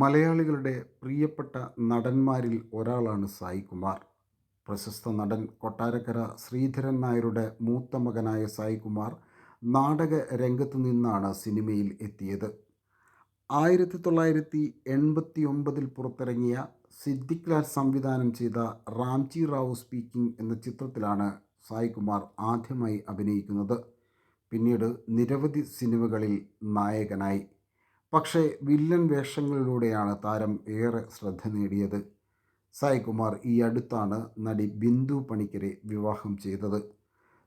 മലയാളികളുടെ പ്രിയപ്പെട്ട നടന്മാരിൽ ഒരാളാണ് സായികുമാർ പ്രശസ്ത നടൻ കൊട്ടാരക്കര ശ്രീധരൻ നായരുടെ മൂത്ത മകനായ സായികുമാർ നാടക രംഗത്തു നിന്നാണ് സിനിമയിൽ എത്തിയത്. ആയിരത്തി തൊള്ളായിരത്തി എൺപത്തി ഒമ്പതിൽ പുറത്തിറങ്ങിയ സിദ്ദിഖ് ലാൽ സംവിധാനം ചെയ്ത റാംജി റാവു സ്പീക്കിംഗ് എന്ന ചിത്രത്തിലാണ് സായികുമാർ ആദ്യമായി അഭിനയിക്കുന്നത്. പിന്നീട് നിരവധി സിനിമകളിൽ നായകനായി. പക്ഷേ വില്ലൻ വേഷങ്ങളിലൂടെയാണ് താരം ഏറെ ശ്രദ്ധ നേടിയത്. സായികുമാർ ഈ അടുത്താണ് നടി ബിന്ദു പണിക്കരെ വിവാഹം ചെയ്തത്.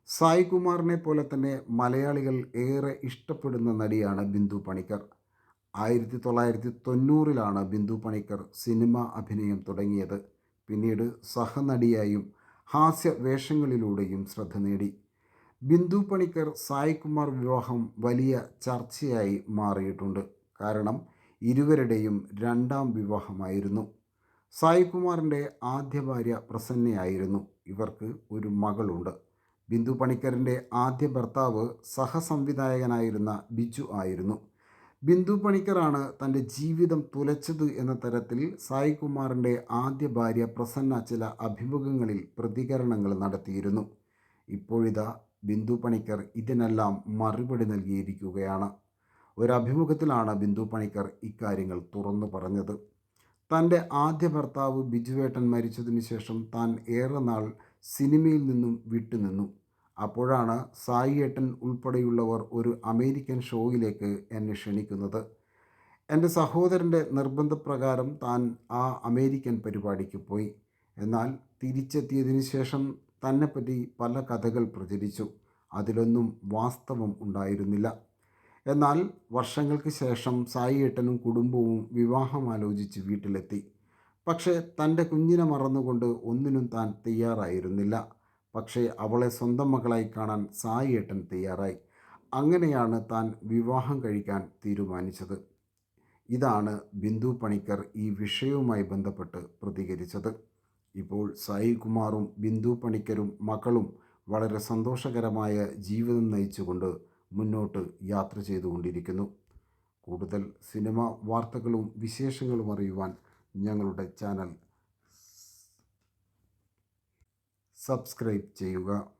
സായികുമാറിനെ പോലെ തന്നെ മലയാളികൾ ഏറെ ഇഷ്ടപ്പെടുന്ന നടിയാണ് ബിന്ദു പണിക്കർ. ആയിരത്തി തൊള്ളായിരത്തി തൊണ്ണൂറിലാണ് ബിന്ദു പണിക്കർ സിനിമ അഭിനയം തുടങ്ങിയത്. പിന്നീട് സഹനടിയായും ഹാസ്യ വേഷങ്ങളിലൂടെയും ശ്രദ്ധ നേടി. ബിന്ദു പണിക്കർ സായികുമാർ വിവാഹം വലിയ ചർച്ചയായി മാറിയിട്ടുണ്ട്. കാരണം ഇരുവരുടെയും രണ്ടാം വിവാഹമായിരുന്നു. സായികുമാറിന്റെ ആദ്യ ഭാര്യ പ്രസന്നയായിരുന്നു. ഇവർക്ക് ഒരു മകളുണ്ട്. ബിന്ദു പണിക്കറിന്റെ ആദ്യ ഭർത്താവ് സഹസംവിധായകനായിരുന്ന ബിജു ആയിരുന്നു. ബിന്ദു പണിക്കറാണ് തന്റെ ജീവിതം തുലച്ചത് എന്ന തരത്തിൽ സായികുമാറിന്റെ ആദ്യ ഭാര്യ പ്രസന്ന ചില അഭിമുഖങ്ങളിൽ പ്രതികരണങ്ങൾ നടത്തിയിരുന്നു. ഇപ്പോഴിതാ ബിന്ദു പണിക്കർ ഇതിനെല്ലാം മറുപടി നൽകിയിരിക്കുകയാണ്. ഒരു അഭിമുഖത്തിലാണ് ബിന്ദു പണിക്കർ ഇക്കാര്യങ്ങൾ തുറന്നു പറഞ്ഞത്. തന്റെ ആദ്യ ഭർത്താവ് ബിജുവേട്ടൻ മരിച്ചതിന് ശേഷം താൻ ഏറെ നാൾ സിനിമയിൽ നിന്നും വിട്ടുനിന്നു അപ്പോഴാണ് സായിയേട്ടൻ ഉൾപ്പെടെയുള്ളവർ ഒരു അമേരിക്കൻ ഷോയിലേക്ക് എന്നെ ക്ഷണിക്കുന്നത്. എന്റെ സഹോദരന്റെ നിർബന്ധപ്രകാരം താൻ ആ അമേരിക്കൻ പരിപാടിക്ക് പോയി. എന്നാൽ തിരിച്ചെത്തിയതിന് ശേഷം തന്നെപ്പറ്റി പല കഥകൾ പ്രചരിച്ചു. അതിലൊന്നും വാസ്തവം ഉണ്ടായിരുന്നില്ല. എന്നാൽ വർഷങ്ങൾക്ക് ശേഷം സായിയേട്ടനും കുടുംബവും വിവാഹം ആലോചിച്ച് വീട്ടിലെത്തി. പക്ഷേ തന്റെ കുഞ്ഞിനെ മറന്നുകൊണ്ട് ഒന്നിനും താൻ തയ്യാറായിരുന്നില്ല. പക്ഷേ അവളെ സ്വന്തം മകളായി കാണാൻ സായിയേട്ടൻ തയ്യാറായി. അങ്ങനെയാണ് താൻ വിവാഹം കഴിക്കാൻ തീരുമാനിച്ചത്. ഇതാണ് ബിന്ദു പണിക്കർ ഈ വിഷയവുമായി ബന്ധപ്പെട്ട് പ്രതികരിച്ചത്. ഇപ്പോൾ സായി കുമാറും ബിന്ദു പണിക്കരും മകളും വളരെ സന്തോഷകരമായ ജീവിതം നയിച്ചുകൊണ്ട് മുന്നോട്ട് യാത്ര ചെയ്തുകൊണ്ടിരിക്കുന്നു. കൂടുതൽ സിനിമ വാർത്തകളും വിശേഷങ്ങളും അറിയുവാൻ ഞങ്ങളുടെ ചാനൽ സബ്സ്ക്രൈബ് ചെയ്യുക.